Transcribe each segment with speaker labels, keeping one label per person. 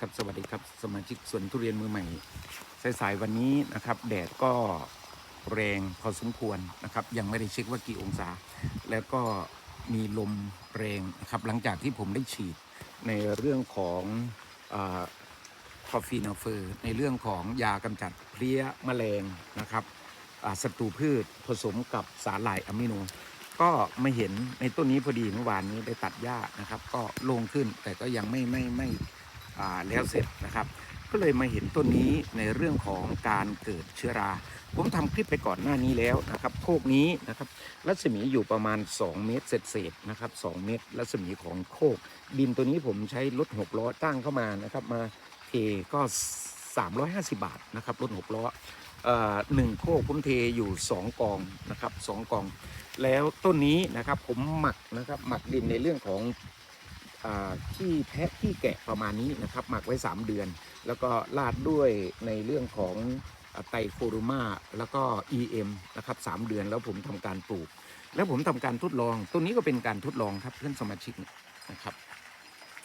Speaker 1: ครับสวัสดีครับสมาชิกสวนทุเรียนมือใหม่สายๆวันนี้นะครับ แดดก็แรงพอสมควรนะครับ ยังไม่ได้เช็คว่ากี่องศา แล้วก็มีลมแรงนะครับ หลังจากที่ผมได้ฉีดในเรื่องของคอฟฟีนาเฟอร์ ในเรื่องของยากำจัดเพลี้ยแมลงนะครับศัตรูพืชผสมกับสารหร่ายอะมิโน ก็ไม่เห็นในต้นนี้พอดีเมื่อวานนี้ได้ตัดหญ้านะครับ ก็โล่งขึ้นแต่ก็ยังไม่ไม่ไม่ แล้วเสร็จนะครับ ก็เลยมาเห็นต้นนี้ในเรื่องของการเกิดเชื้อรา ผมทำคลิปไปก่อนหน้านี้แล้วนะครับโคกนี้นะครับรัศมีอยู่ประมาณ 2 เมตรเศษๆนะครับ2เมตรรัศมีของโคก ดินตัวนี้ผมใช้รถหกล้อตั้งเข้ามานะครับมาเทก็ 350 บาทนะครับรถหกล้อหนึ่งโคกผมเทอยู่ 2 กองนะครับสองกอง แล้วต้นนี้นะครับผมหมักนะครับหมักดินในเรื่องของ ที่แพะที่แกะประมาณนี้นะครับ หมักไว้ 3 เดือน แล้วก็ราดด้วยในเรื่องของไตรโคโรมาแล้วก็ EM นะครับสามเดือนแล้วผมทำการปลูก แล้วผมทำการทดลองต้นนี้ก็เป็นการทดลองครับเพื่อนสมาชิกนะครับ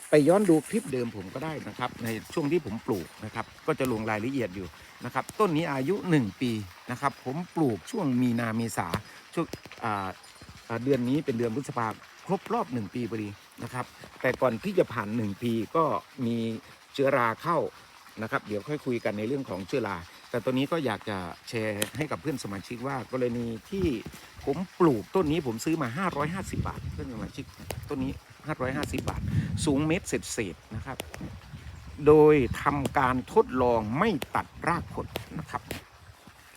Speaker 1: ไปย้อนดูคลิปเดิมผมก็ได้นะครับ ในช่วงที่ผมปลูกนะครับ ก็จะลงรายละเอียดอยู่นะครับ ต้นนี้อายุ 1 ปีนะครับ ผมปลูกช่วงมีนาเมษาช่วงเดือนนี้เป็นเดือนพฤษภาครบรอบ 1 ปีพอดี นะครับ แต่ก่อนที่จะผ่าน 1 ปีก็มีเชื้อราเข้านะครับ เดี๋ยวค่อยคุยกันในเรื่องของเชื้อรา แต่ตัวนี้ก็อยากจะแชร์ให้กับเพื่อนสมาชิกว่ากรณีที่ผมปลูกต้นนี้ผมซื้อมา 550 บาท เพื่อนสมาชิกต้นนี้ 550 บาท สูงเมตรเศษๆนะครับ โดยทำการทดลองไม่ตัดรากขดนะครับ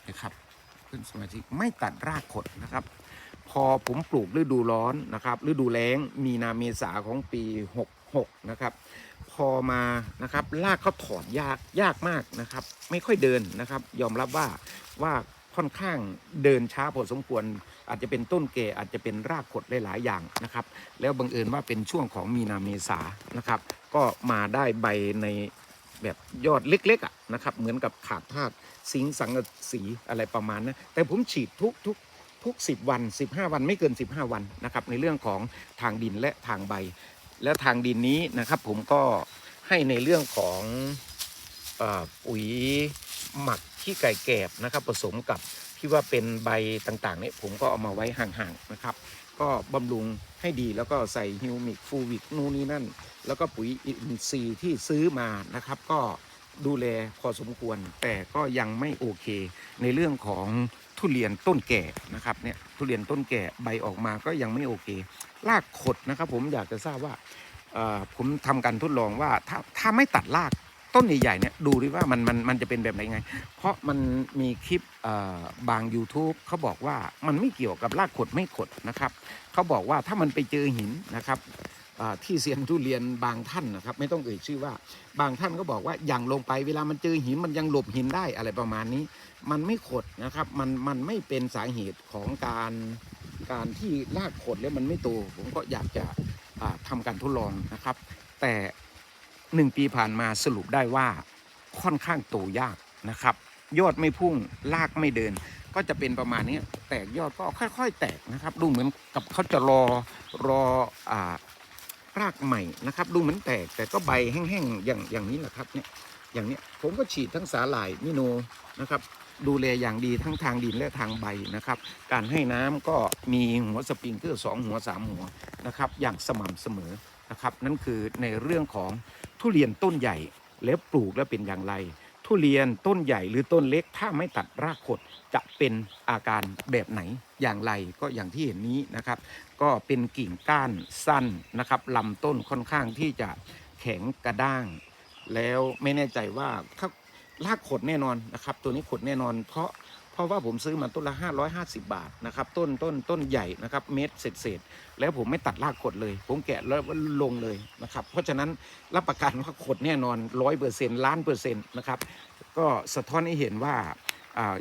Speaker 1: นะครับ เพื่อนสมาชิกไม่ตัดรากขดนะครับ พอผมปลูกฤดูร้อนนะครับฤดูแล้งมีนาเมษาของปี 66 นะครับ พอมานะครับรากเขาถอนยากยากมากนะครับ ไม่ค่อยเดินนะครับ ยอมรับว่าว่าค่อนข้างเดินช้าพอสมควร อาจจะเป็นต้นแก่อาจจะเป็นรากขดหลาย ๆ อย่างนะครับ แล้วบังเอิญว่าเป็นช่วงของมีนาเมษานะครับ ก็มาได้ใบในแบบยอดเล็กๆอะนะครับ เหมือนกับขาดธาตุสิงสังกสีอะไรประมาณนั้นแต่ผมฉีดทุกทุก ทุก 10 วัน 15 วันไม่เกิน 15 วันนะครับในเรื่องของทางดินและทางใบ แล้วทางดินนี้นะครับ ผมก็ให้ในเรื่องของปุ๋ยหมักขี้ไก่แกบนะครับ ผสมกับที่ว่าเป็นใบต่างๆเนี่ยผมก็เอามาไว้ห่างๆนะครับ ก็บำรุงให้ดีแล้วก็ใส่ฮิวมิกฟูวิกนู่นนี่นั่น แล้วก็ปุ๋ยอินทรีย์ที่ซื้อมานะครับ ก็ดูแลพอสมควร แต่ก็ยังไม่โอเคในเรื่องของ ทุเรียนต้นแก่นะครับเนี่ยทุเรียนต้นแก่ใบออกมาก็ยังไม่โอเครากขดนะครับ ผมอยากจะทราบว่าผมทำการทดลองว่าถ้าถ้าไม่ตัดรากต้นใหญ่ๆเนี่ยดูดิว่ามันมันมันจะเป็นแบบไหนไง เพราะมันมีคลิปบาง YouTube เขาบอกว่ามันไม่เกี่ยวกับรากขดไม่ขดนะครับเขาบอกว่าถ้ามันไปเจอหินนะครับ ที่เซียนทุเรียนบางท่านนะครับไม่ต้องเอ่ยชื่อว่า บางท่านก็บอกว่าอย่างลงไปเวลามันเจอหินมันยังหลบหินได้อะไรประมาณนี้ มันไม่ขดนะครับมันมันไม่เป็นสาเหตุของการการที่รากขดแล้วมันไม่โตผมก็อยากจะอ่าทำการทดลองนะครับ แต่หนึ่งปีผ่านมาสรุปได้ว่าค่อนข้างโตยากนะครับ ยอดไม่พุ่งรากไม่เดิน ก็จะเป็นประมาณนี้แตกยอดก็ค่อย ๆ แตกนะครับ ดูเหมือนกับเขาจะรอรอ ใหม่นะครับ ดูเหมือนแตกแต่ก็ใบแห้งๆอย่างอย่างนี้แหละครับเนี่ยอย่างเนี้ยผมก็ฉีดทั้งสาหร่ายมิโนนะครับ ดูแลอย่างดีทั้งทางดินและทางใบนะครับ การให้น้ำก็มีหัวสปริงเกอร์สองหัวสามหัวนะครับ อย่างสม่ำเสมอนะครับ นั่นคือในเรื่องของทุเรียนต้นใหญ่แล้วปลูกแล้วเป็นอย่างไร ทุเรียนต้นใหญ่หรือต้นเล็ก ถ้าไม่ตัดรากขดจะเป็นอาการแบบไหนอย่างไรก็อย่างที่เห็นนี้นะครับ ก็เป็นกิ่งก้านสั้นนะครับลำต้นค่อนข้างที่จะแข็งกระด้าง แล้วไม่แน่ใจว่าถ้ารากขดแน่นอนนะครับ ตัวนี้ขดแน่นอนเพราะ เพราะว่าผมซื้อมาต้นละ 550 บาทนะครับต้นต้นต้นใหญ่นะครับเม็ดเศษเศษๆแล้วผมไม่ตัดรากขดเลย ผมแกะแล้วลงเลยนะครับเพราะฉะนั้นรับประกันว่าขดแน่นอนร้อยเปอร์เซ็นต์ล้านเปอร์เซ็นต์นะครับก็สะท้อนให้เห็นว่า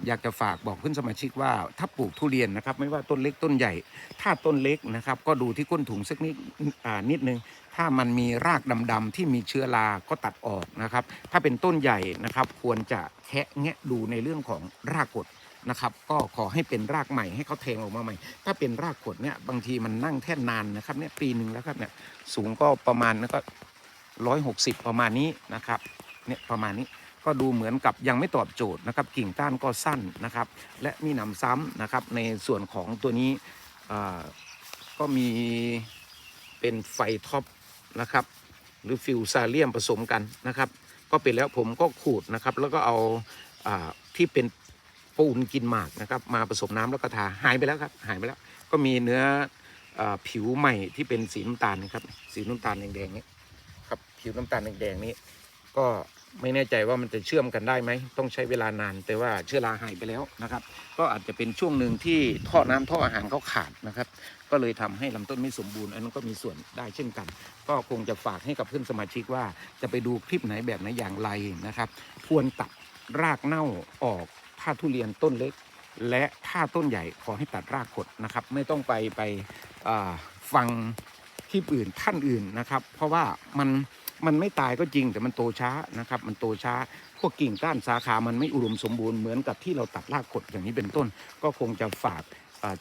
Speaker 1: อยากจะฝากบอกเพื่อนสมาชิกว่าถ้าปลูกทุเรียนนะครับ ไม่ว่าต้นเล็กต้นใหญ่ ถ้าต้นเล็กนะครับ ก็ดูที่ก้นถุงสักนิดอ่านิดนึง ถ้ามันมีรากดำๆที่มีเชื้อราก็ตัดออกนะครับ ถ้าเป็นต้นใหญ่นะครับ ควรจะแคะแงะดูในเรื่องของรากกด นะครับ ก็ขอให้เป็นรากใหม่ให้เขาแทงออกมาใหม่ ถ้าเป็นรากกดเนี่ยบางทีมันนั่งแท่นนานนะครับเนี่ยปีหนึ่งแล้วครับเนี่ยสูงก็ประมาณแล้วก็160ประมาณนี้นะครับเนี่ยประมาณนี้ก็ดูเหมือนกับยังไม่ตอบโจทย์นะครับ กิ่งก้านก็สั้นนะครับ และมีหนำซ้ำนะครับ ในส่วนของตัวนี้ก็มีเป็นไฟท็อปนะครับ หรือฟิวซาเลียมผสมกันนะครับ ก็เป็นแล้วผมก็ขูดนะครับ แล้วก็เอาอาที่เป็น ปูนกินหมากนะครับ มาผสมน้ำแล้วก็ทาหายไปแล้วครับ หายไปแล้ว ก็มีเนื้ออผิวใหม่ที่เป็นสีน้ำตาลนะครับ สีน้ำตาลแดงๆนี้ครับผิวน้ำตาลแดงๆนี้ก็ไม่แน่ใจว่ามันจะเชื่อมกันได้ไหม ต้องใช้เวลานาน แต่ว่าเชื้อราหายไปแล้วนะครับ ก็อาจจะเป็นช่วงหนึ่งที่ท่อน้ำท่ออาหารเขาขาดนะครับ ก็เลยทำให้ลำต้นไม่สมบูรณ์ อันนั้นก็มีส่วนได้เช่นกัน ก็คงจะฝากให้กับเพื่อนสมาชิกว่าจะไปดูคลิปไหนแบบไหนอย่างไรนะครับ ควรตัดรากเน่าออก ถ้าทุเรียนต้นเล็ก และถ้าต้นใหญ่ขอให้ตัดรากขดนะครับ ไม่ต้องไปไปฟังคลิปอื่นท่านอื่นนะครับ เพราะว่ามันมันไม่ตายก็จริงแต่มันโตช้านะครับ มันโตช้า พวกกิ่งก้านสาขา มันไม่อุดมสมบูรณ์เหมือนกับที่เราตัดรากขดอย่างนี้เป็นต้น ก็คงจะฝาก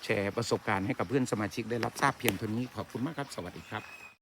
Speaker 1: แชร์ประสบการณ์ให้กับเพื่อนสมาชิกได้รับทราบเพียงเท่านี้ขอบคุณมากครับ สวัสดีครับ